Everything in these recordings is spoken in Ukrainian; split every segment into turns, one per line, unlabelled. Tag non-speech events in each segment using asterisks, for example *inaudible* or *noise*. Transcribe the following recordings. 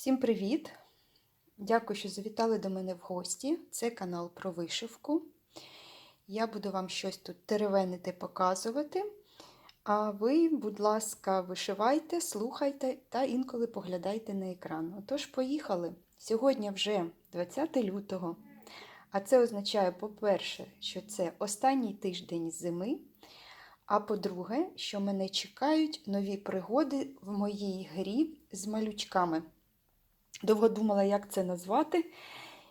Всім привіт! Дякую, що завітали до мене в гості. Це канал про вишивку. Я буду вам щось тут теревенити, показувати. А ви, будь ласка, вишивайте, слухайте та інколи поглядайте на екран. Отож, поїхали. Сьогодні вже 20 лютого. А це означає, по-перше, що це останній тиждень зими. А по-друге, що мене чекають нові пригоди в моїй грі з малючками. Довго думала, як це назвати.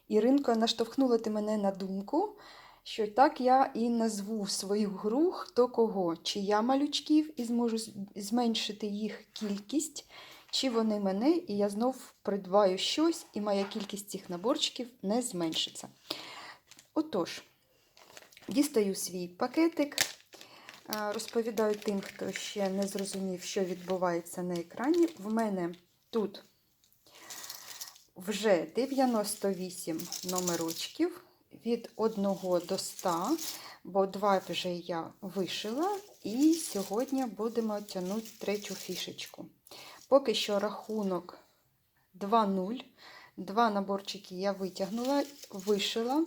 Іринка наштовхнула ти мене на думку, що так я і назву свою гру хто кого. Чи я малючків і зможу зменшити їх кількість, чи вони мене, і я знов придбаю щось, і моя кількість цих наборчиків не зменшиться. Отож, дістаю свій пакетик. Розповідаю тим, хто ще не зрозумів, що відбувається на екрані. В мене тут вже 98 номерочків від 1 до 100, бо два вже я вишила, і сьогодні будемо тягнути третю фішечку. Поки що рахунок 2-0. Два наборчики я витягнула, вишила.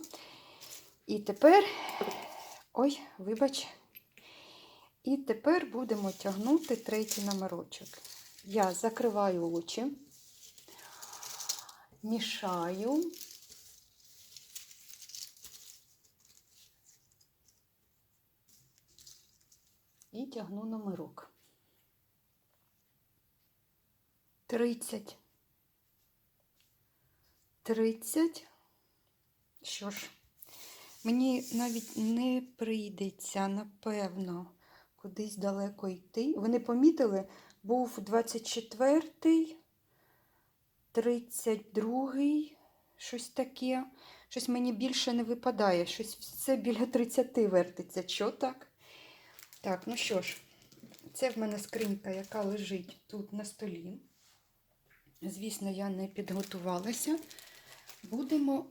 І тепер, ой, вибач. І тепер будемо тягнути третій номерочок. Я закриваю очі, мішаю. І тягну номерок. 30. 30. Що ж, мені навіть не прийдеться, напевно, кудись далеко йти. Вони помітили, був 24-й, 32-й, щось таке. Щось мені більше не випадає. Щось все біля 30 вертиться. Що так? Так, ну що ж, це в мене скринька, яка лежить тут на столі. Звісно, я не підготувалася. Будемо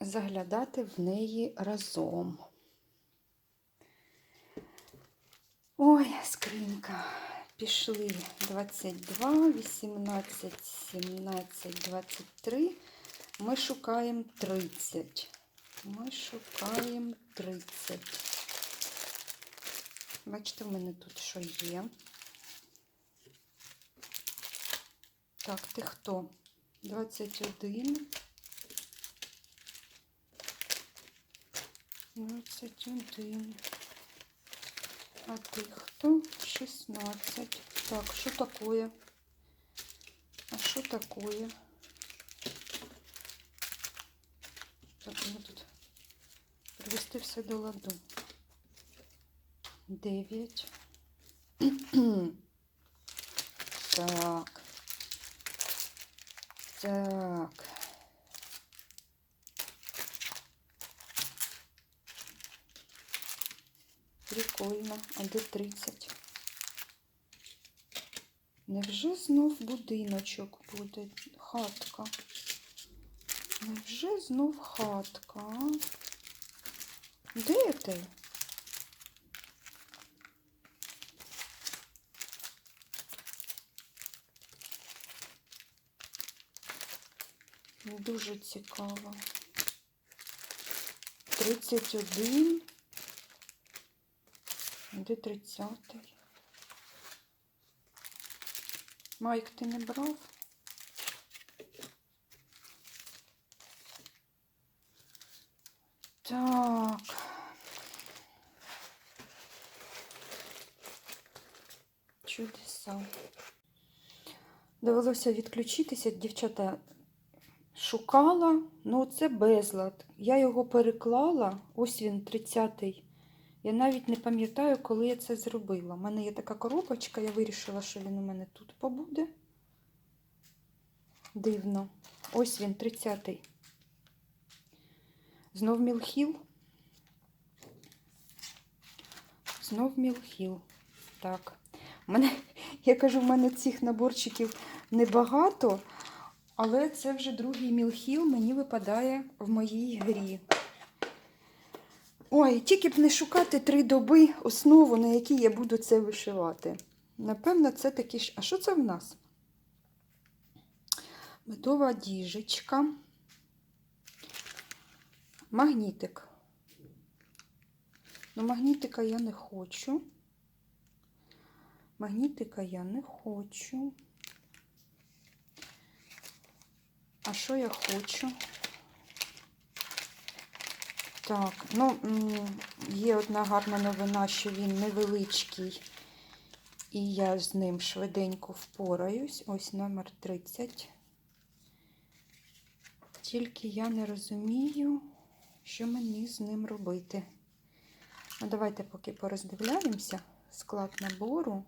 заглядати в неї разом. Ой, скринька. Пішли 22, 18, 17, 23. Ми шукаємо 30. Ми шукаємо 30. Бачите, в мене тут що є. Так, ти хто? 21. 21. А ты кто? 16. Так, что такое? А что такое? Так, мне тут привести все до ладу. 9. *clears throat* так. Так. Де 30? Невже знов будиночок буде? Хатка? Невже знов хатка? Де ти? Дуже цікаво. 31. Де 30-й? Майк, ти не брав? Так. Чудеса. Довелося відключитися, дівчата шукала, ну це безлад. Я його переклала, ось він 30-й. Я навіть не пам'ятаю, коли я це зробила. У мене є така коробочка, я вирішила, що він у мене тут побуде. Дивно. Ось він, 30-й. Знов Мілхіл. Знов Мілхіл. Так. Мене, *laughs* я кажу, в мене цих наборчиків небагато, але це вже другий Мілхіл мені випадає в моїй грі. Ой, тільки б не шукати три доби основу, на якій я буду це вишивати. Напевно, це такі ж. А що це в нас? Медова діжечка. Магнітик. Ну, магнітика я не хочу. Магнітика я не хочу. А що я хочу? Так, ну, є одна гарна новина, що він невеличкий, і я з ним швиденько впораюсь. Ось номер 30. Тільки я не розумію, що мені з ним робити. Ну, давайте поки пороздивляємося. Склад набору.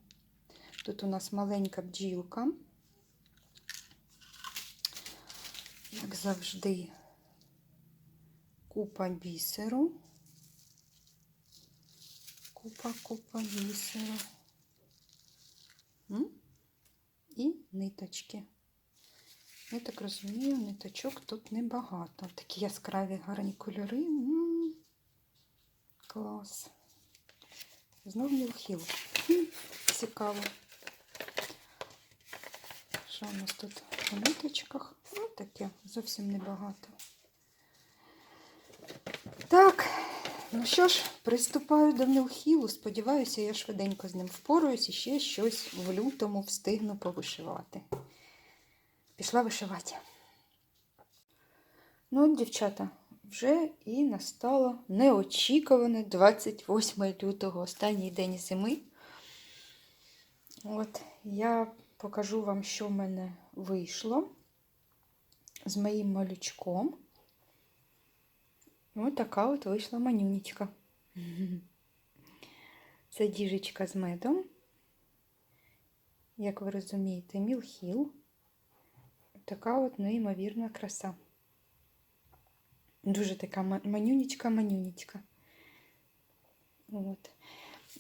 Тут у нас маленька бджілка. Як завжди, купа бісеру. Купа, купа бісеру. І ниточки. Я так розумію, ниточок тут небагато. Такі яскраві гарні кольори. М, Клас. Знов мілхіл. Цікаво. Що у нас тут у ниточках? Ну, таке, зовсім небагато. Так, ну що ж, приступаю до мілхілу. Сподіваюся, я швиденько з ним впораюсь і ще щось в лютому встигну повишивати. Пішла вишивати. Ну, от, дівчата, вже і настало неочікуване 28 лютого, останній день зими. От, я покажу вам, що в мене вийшло з моїм малючком. Ось така от вийшла манюнечка. Це діжечка з медом. Як ви розумієте, мілхіл. Така от неймовірна краса. Дуже така манюнечка-манюнечка. От.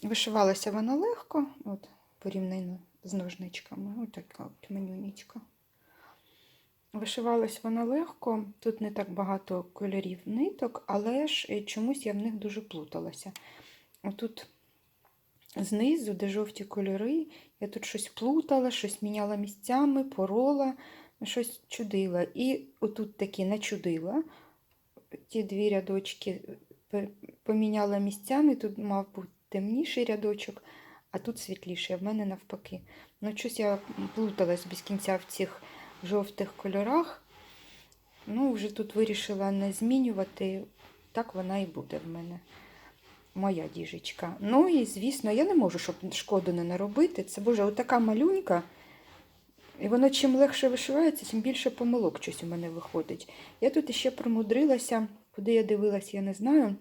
Вишивалася вона легко, от, порівняно з ножничками. Ось така от манюнечка. Вишивалась вона легко, тут не так багато кольорів ниток, але ж чомусь я в них дуже плуталася. Отут знизу, де жовті кольори, я тут щось плутала, щось міняла місцями, порола, щось чудила. І отут такі начудила. Ті дві рядочки поміняла місцями, тут мав бути темніший рядочок, а тут світліший, а в мене навпаки. Ну, щось я плуталась без кінця в цих жовтих кольорах. Ну, вже тут вирішила не змінювати, так вона і буде в мене. Моя діжечка. Ну і, звісно, я не можу, щоб шкоду не наробити. Це, боже, отака малюнька. І воно чим легше вишивається, тим більше помилок щось у мене виходить. Я тут ще примудрилася, куди я дивилась, я не знаю.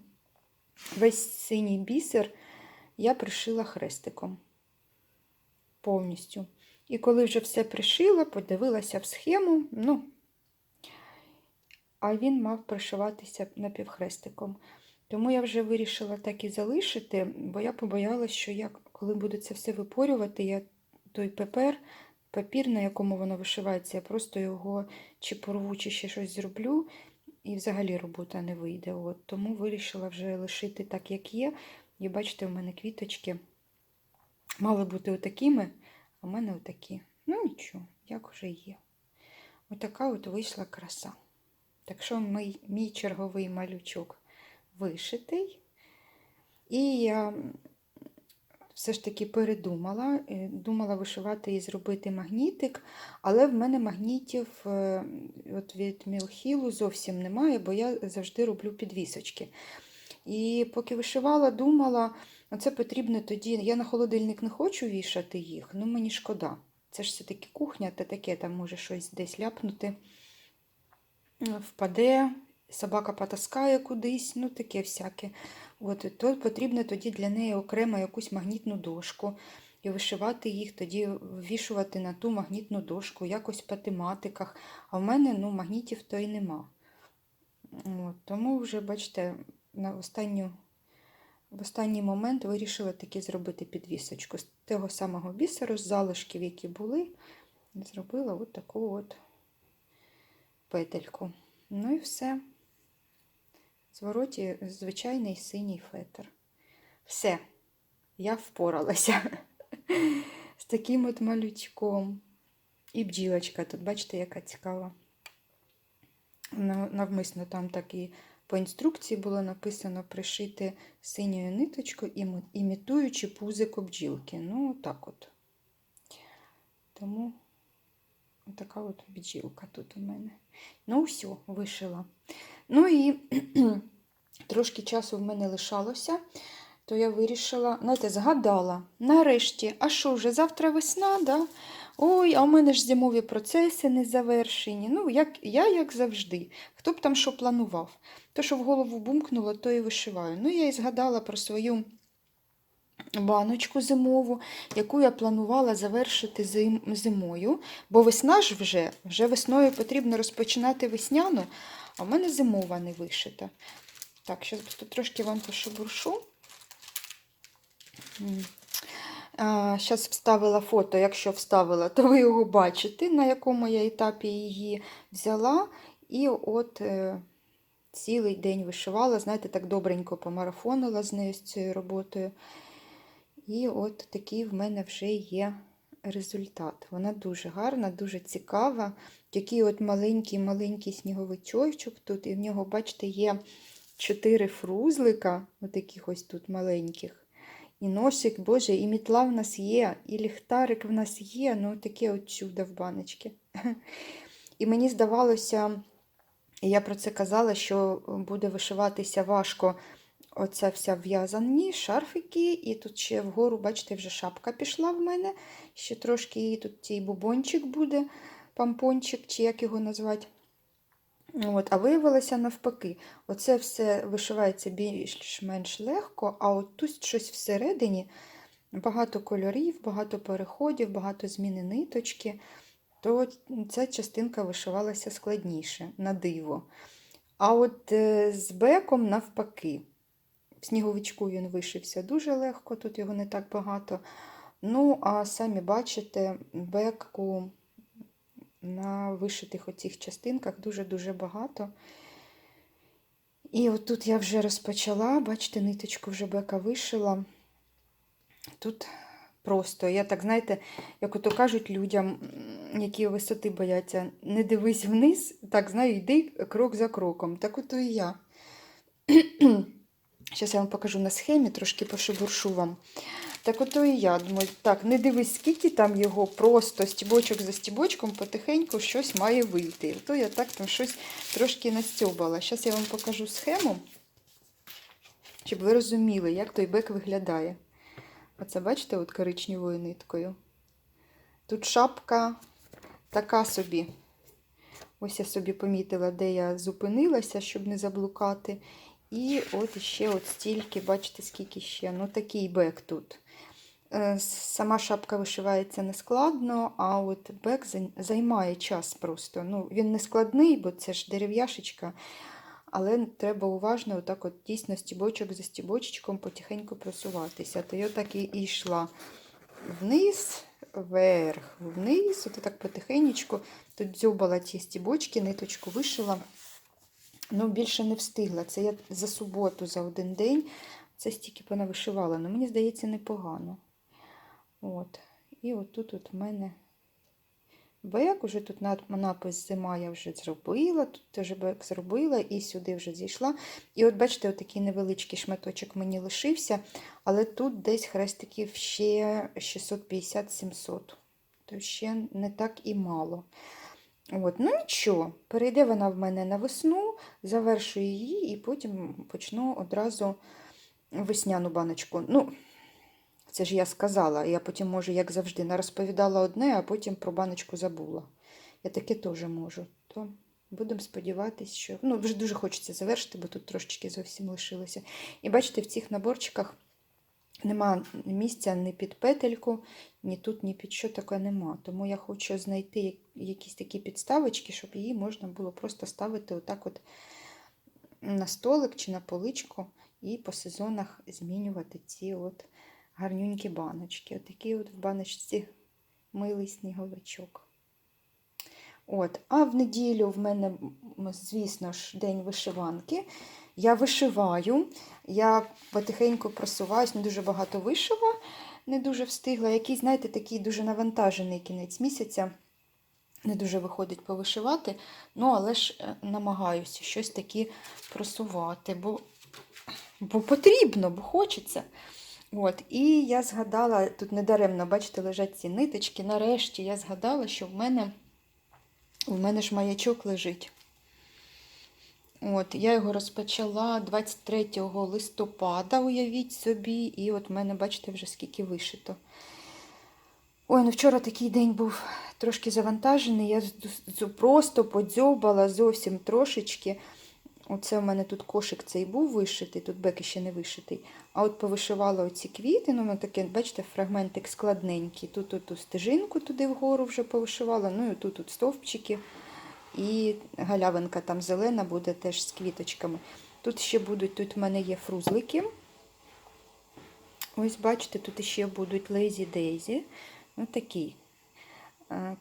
Весь синій бісер я пришила хрестиком повністю. І коли вже все пришила, подивилася в схему, ну, а він мав пришиватися напівхрестиком. Тому я вже вирішила так і залишити, бо я побоялася, що я, коли буду це все випорювати, я той папер, папір, на якому воно вишивається, я просто його чи порву, чи ще щось зроблю, і взагалі робота не вийде. От, Тому вирішила вже лишити так, як є. І бачите, у мене квіточки мали бути отакими. В мене отакі. Ну нічого, як вже є. Отака от вийшла краса. Так що мій, мій черговий малючок вишитий. І я все ж таки передумала, е, думала вишивати і зробити магнітик, але в мене магнітів е, от від Мілхілу зовсім немає, бо я завжди роблю підвісочки. І поки вишивала, думала, це потрібно тоді. Я на холодильник не хочу вішати їх, ну мені шкода. Це ж все-таки кухня, та таке там може щось десь ляпнути, впаде, собака потаскає кудись, ну таке всяке. От, То потрібно тоді для неї окремо якусь магнітну дошку. І вишивати їх, тоді ввішувати на ту магнітну дошку, якось по тематиках. А в мене ну, магнітів то й нема. От, Тому вже, бачите, на останню, в останній момент вирішила таки зробити підвісочку. З того самого бісеру, з залишків, які були, зробила от таку от петельку. Ну і все. Звороті звичайний синій фетр. Все, я впоралася з таким от малючком. І бджілочка тут, бачите, яка цікава. На- Навмисно там так і по інструкції було написано пришити синьою ниточкою, імітуючи пузико бджілки. Ну, так от. Тому така от бджілка тут у мене. Ну, все, вишила. Ну і *clears throat* трошки часу в мене лишалося, то я вирішила, знаєте, згадала, нарешті, а що вже завтра весна, да? Ой, а у мене ж зимові процеси не завершені. Ну, як, я, як завжди, хто б там що планував. То, що в голову бумкнуло, то і вишиваю. Ну, я і згадала про свою баночку зимову, яку я планувала завершити зим, зимою. Бо весна ж вже, вже весною потрібно розпочинати весняну, а в мене зимова не вишита. Так, зараз трошки вам пошебуршу. Зараз вставила фото, якщо вставила, то ви його бачите, на якому я етапі її взяла. І от е, цілий день вишивала, знаєте, так добренько помарафонила з нею з цією роботою. І от такий в мене вже є результат. Вона дуже гарна, дуже цікава. Такий от маленький-маленький сніговичочок тут, і в нього, бачите, є чотири фрузлика, отаких ось тут маленьких. І носик, Боже, і мітла в нас є, і ліхтарик в нас є, ну таке от чудо в баночці. І мені здавалося, я про це казала, що буде вишиватися важко оця вся в'язані шарфики, і тут ще вгору, бачите, вже шапка пішла в мене. Ще трошки і тут цей бубончик буде, пампончик, чи як його назвати. От, а виявилося навпаки, оце все вишивається більш-менш легко, а от тут щось всередині багато кольорів, багато переходів, багато зміни ниточки, то ця частинка вишивалася складніше, на диво. А от е, з беком навпаки. В сніговичку він вишився дуже легко, тут його не так багато. Ну, а самі бачите, беку на вишитих оцих частинках дуже-дуже багато. І от тут я вже розпочала, бачите, ниточку вже бека вишила. Тут просто, я так, знаєте, як ото кажуть людям, які висоти бояться, не дивись вниз, так, знаю, йди крок за кроком. Так ото і я. *clears throat* Зараз я вам покажу на схемі, трошки пошебуршу вам. Так ото і я думаю, так, не дивись, скільки там його, просто стібочок за стібочком потихеньку щось має вийти. То я так там щось трошки настьобала. Зараз я вам покажу схему, щоб ви розуміли, як той бек виглядає. Оце, бачите, от коричневою ниткою. Тут шапка така собі. Ось я собі помітила, де я зупинилася, щоб не заблукати. І от ще от стільки, бачите, скільки ще. Ну, такий бек тут. Е, Сама шапка вишивається нескладно, а от бек займає час просто. Ну, Він не складний, бо це ж дерев'яшечка. Але треба уважно, отак от дійсно стібочок за стібочечком потихеньку просуватися. То я так і йшла вниз, вверх, вниз, от так потихенечку. Тут дзьобала ті стібочки, ниточку вишила. Ну, більше не встигла. Це я за суботу, за один день. Це стільки понавишивала. Ну, мені здається, непогано. От. І отут от в мене бек, уже тут напис зима я вже зробила, тут теж бек зробила і сюди вже зійшла. І от бачите, отакий невеличкий шматочок мені лишився, але тут десь хрестиків ще 650-700. То ще не так і мало. От, Ну нічого, перейде вона в мене на весну, завершую її і потім почну одразу весняну баночку. Ну, це ж я сказала, я потім можу, як завжди, розповідала одне, а потім про баночку забула. Я таке теж можу. То будемо сподіватися, що. Ну, вже дуже хочеться завершити, бо тут трошечки зовсім лишилося. І бачите, в цих наборчиках нема місця ні під петельку, ні тут, ні під що таке нема. Тому я хочу знайти якісь такі підставочки, щоб її можна було просто ставити отак от на столик чи на поличку і по сезонах змінювати ці от гарнюнькі баночки. Отакий от в баночці милий сніговичок. От, А в неділю в мене, звісно ж, день вишиванки. Я вишиваю, я потихеньку просуваюсь, не дуже багато вишива, не дуже встигла. Який, знаєте, такий дуже навантажений кінець місяця. Не дуже виходить повишивати, ну але ж е, намагаюся щось таке просувати, бо, бо потрібно, бо хочеться. От, і я згадала, тут недаремно, бачите, лежать ці ниточки. Нарешті я згадала, що в мене, в мене ж маячок лежить. От, я його розпочала 23 листопада, уявіть собі, і от в мене, бачите, вже скільки вишито. Ой, ну вчора такий день був трошки завантажений. Я просто подзьобала зовсім трошечки. Оце в мене тут кошик цей був вишитий, тут бек ще не вишитий. А от повишивала оці квіти, ну, таке, бачите, фрагментик складненький. Тут оту стежинку туди вгору вже повишивала, ну і тут тут стовпчики. І галявинка там зелена буде теж з квіточками. Тут ще будуть, тут в мене є фрузлики. Ось бачите, тут ще будуть Лейзі Дейзі. Ну, такий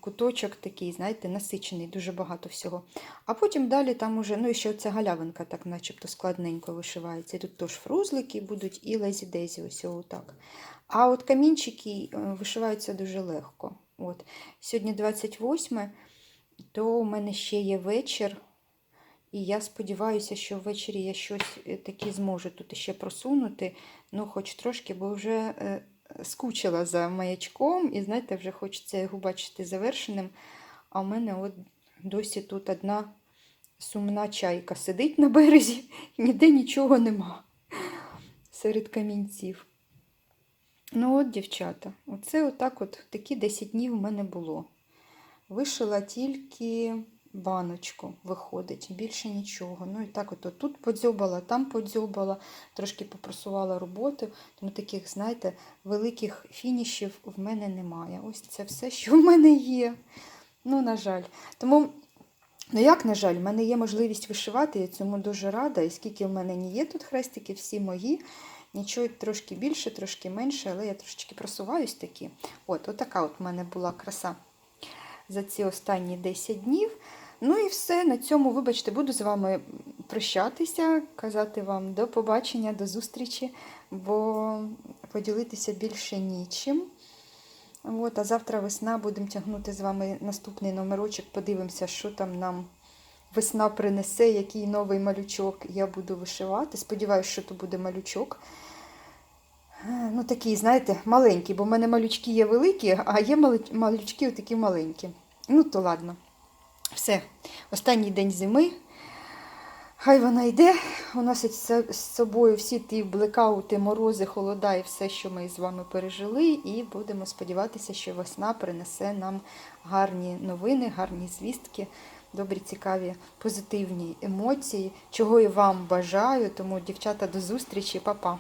куточок такий, знаєте, насичений, дуже багато всього. А потім далі там уже, ну і ще оця галявинка так начебто складненько вишивається. І тут теж фрузлики будуть і Лейзі Дейзі, ось отак. А от камінчики е, вишиваються дуже легко. От. Сьогодні 28, то у мене ще є вечір. І я сподіваюся, що ввечері я щось е, таке зможу тут ще просунути. Ну, хоч трошки, бо вже е, скучила за маячком, і знаєте, вже хочеться його бачити завершеним. А в мене от досі тут одна сумна чайка сидить на березі, *laughs* ніде нічого нема серед камінців. Ну от, дівчата, оце отак от такі 10 днів в мене було. Вишила тільки баночку, виходить, більше нічого. Ну і так от тут подзьобала, там подзьобала, трошки попросувала роботу, тому таких, знаєте, великих фінішів в мене немає. Ось це все, що в мене є. Ну, на жаль. Тому, ну як, на жаль, в мене є можливість вишивати, я цьому дуже рада. І скільки в мене не є тут хрестики, всі мої. Нічого трошки більше, трошки менше, але я трошечки просуваюсь такі. От, отака от в мене була краса за ці останні 10 днів. Ну і все. На цьому, вибачте, буду з вами прощатися, казати вам до побачення, до зустрічі, бо поділитися більше нічим. От, а завтра весна будемо тягнути з вами наступний номерочок, подивимося, що там нам весна принесе, який новий малючок я буду вишивати. Сподіваюся, що то буде малючок. Ну, такий, знаєте, маленький, бо в мене малючки є великі, а є малючки такі маленькі. Ну, то ладно. Все, останній день зими. Хай вона йде, уносить з собою всі ті блекаути, морози, холода і все, що ми з вами пережили, і будемо сподіватися, що весна принесе нам гарні новини, гарні звістки, добрі, цікаві, позитивні емоції, чого і вам бажаю. Тому, дівчата, до зустрічі, па-па!